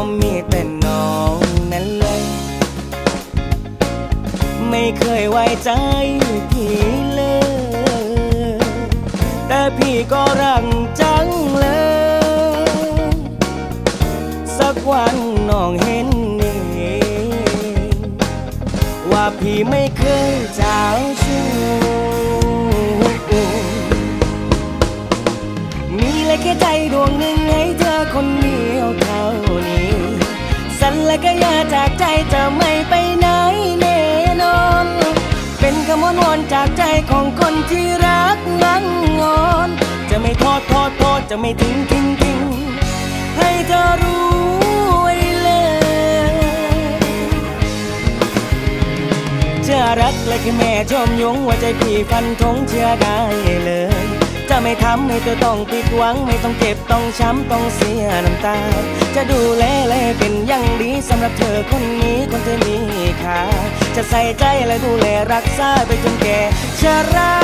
ก็มีแต่น้องนั่นเลย ไม่เคยไว้ใจพี่เลย แต่พี่ก็รักจังเลย สักวันน้องเห็นเองว่าพี่ไม่เคยเจ้าชู้มีและแค่ใจดวงหนึ่งให้เธอคนเดียว ก็อยาจากใจจะไม่ไปไหนแน่นอน เป็นคำวอนวอนจากใจของคนที่รักนั่งงอน จะไม่ทอดทอดทอดจะไม่ทิ้งทิ้งทิ้งให้เธอรู้ไว้เลยเชื่อรักและแค่แม่ชมยงว่าใจพี่ฟันธงเชื่อได้เลย ไม่ทำให้เธอต้องผิดหวัง ไม่ต้องเจ็บต้องช้ำต้องเสียน้ำตา จะดูแลและเป็นอย่างดีสำหรับเธอคนนี้คนที่มีค่าจะใส่ใจและดูแลรักษาไปจนแก่ชรา